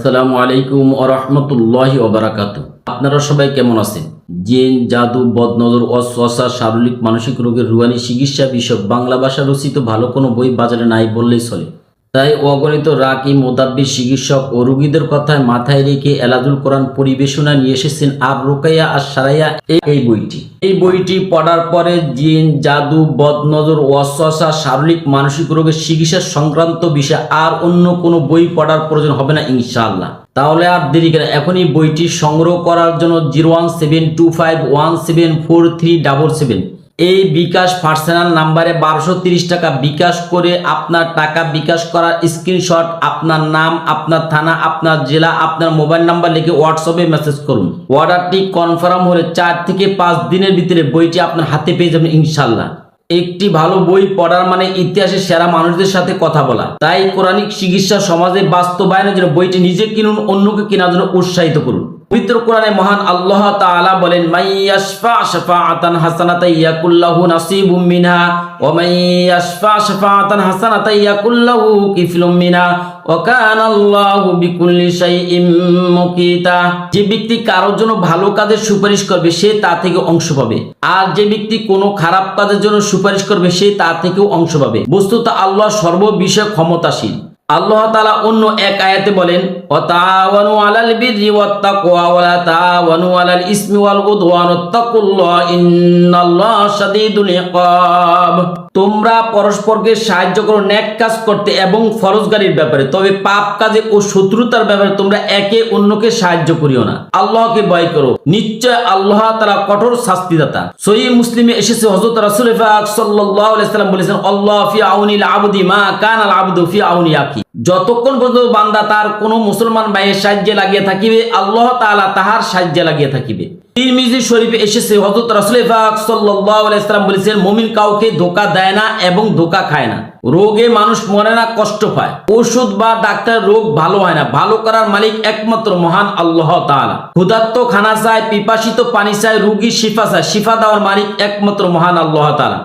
আসসালামু আলাইকুম আরহামতুল্লাহি ওবরাকাত আপনারা সবাই কেমন আছেন? জেন, জাদু, বদনজর অশ্বাসা শারীরিক, মানসিক রোগের রুয়ানি, চিকিৎসা বিষয়ক বাংলা ভাষা রচিত ভালো কোনো বই বাজারে নাই বললেই চলে। তাই অগণিত রাকি মোদাব্বির চিকিৎসক ও রুগীদের কথায় মাথায় রেখে এলাজুল কোরআন পরিবেশনা নিয়ে এসেছেন আর রোকাইয়া আর সারাইয়া এই- বইটি। এই বইটি পড়ার পরে জিন, জাদু, বদনজর ওয়াসওয়াসা শারীরিক, মানসিক রোগের চিকিৎসা সংক্রান্ত বিষয়ে আর অন্য কোনো বই পড়ার প্রয়োজন হবে না ইনশাআল্লাহ। তাহলে আর দেরি কেন এখনই বইটি সংগ্রহ করার জন্য zero one seven two five one seven four three double seven. এই বিকাশ পার্সোনাল নাম্বারে বারোশো টাকা বিকাশ করে আপনার টাকা বিকাশ করার স্ক্রিনশট, আপনার নাম, আপনার থানা, আপনার জেলা, আপনার মোবাইল নাম্বার লিখে হোয়াটসঅ্যাপে মেসেজ করুন। অর্ডারটি কনফার্ম হলে চার থেকে পাঁচ দিনের ভিতরে বইটি আপনার হাতে পেয়ে যাবেন ইনশাল্লাহ। একটি ভালো বই পড়ার মানে ইতিহাসের সেরা মানুষদের সাথে কথা বলা। তাই কোরআনিক চিকিৎসা সমাজে বাস্তবায়নের জন্য বইটি নিজে কিনুন, অন্যকে কেনার জন্য উৎসাহিত করুন। পবিত্র কোরআনে মহান আল্লাহ তাআলা বলেন মাইয়াশফা শাফাআতান হাসানাতান ইয়াকুল্লাহু নাসিবুম মিনহা, ওয়া মাইয়াশফা শাফাআতান হাসানাতান ইয়াকুল্লাহু কিফলুম মিনহা। যে ব্যক্তি কারোর জন্য ভালো কাজের সুপারিশ করবে, সে তা থেকে অংশ পাবে। আর যে ব্যক্তি কোনো খারাপ কাজের জন্য সুপারিশ করবে, সে তা থেকেও অংশ পাবে। বস্তুত আল্লাহ সর্ববিষয়ে ক্ষমতাশীল। আল্লাহ তাআলা অন্য এক আয়াতে বলেন তোমরা পরস্পরকে সাহায্য করো নেক কাজ করতে এবং ফরজগারির ব্যাপারে। তবে পাপ কাজে ও শত্রুতার ব্যাপারে তোমরা একে অন্যকে সাহায্য করিও না। আল্লাহকে ভয় করো। নিশ্চয় আল্লাহ তারা কঠোর শাস্তিদাতা। সহি মুসলিমে এসেছে হযরত রাসূল সাল্লাম বলেছেন, আল্লাহ ফি আউনিল আবদি মা কানাল আবদু ফি আউনি আকি যতক্ষণ পর্যন্ত বান্দা তার কোনো মুসলমান ভাইয়ের সাহায্যে লাগিয়ে থাকিবে, আল্লাহ তাআলা তাহার সাহায্যে লাগিয়ে থাকিবে। তিরমিজি শরীফে এসেছে সাল্লাম বলেছেন, মুমিন কাউকে ধোকা দেয় না এবং ধোকা খায় না। রোগে মানুষ মরে না, কষ্ট পায়। ওষুধ বা ডাক্তার রোগ ভালো হয় না, ভালো করার মালিক একমাত্র মহান আল্লাহ তাআলা। খানা চায়, পিপাসিত পানি চায় রুগী শিফা চায়, শিফা দেওয়ার মালিক একমাত্র মহান আল্লাহ তাআলা।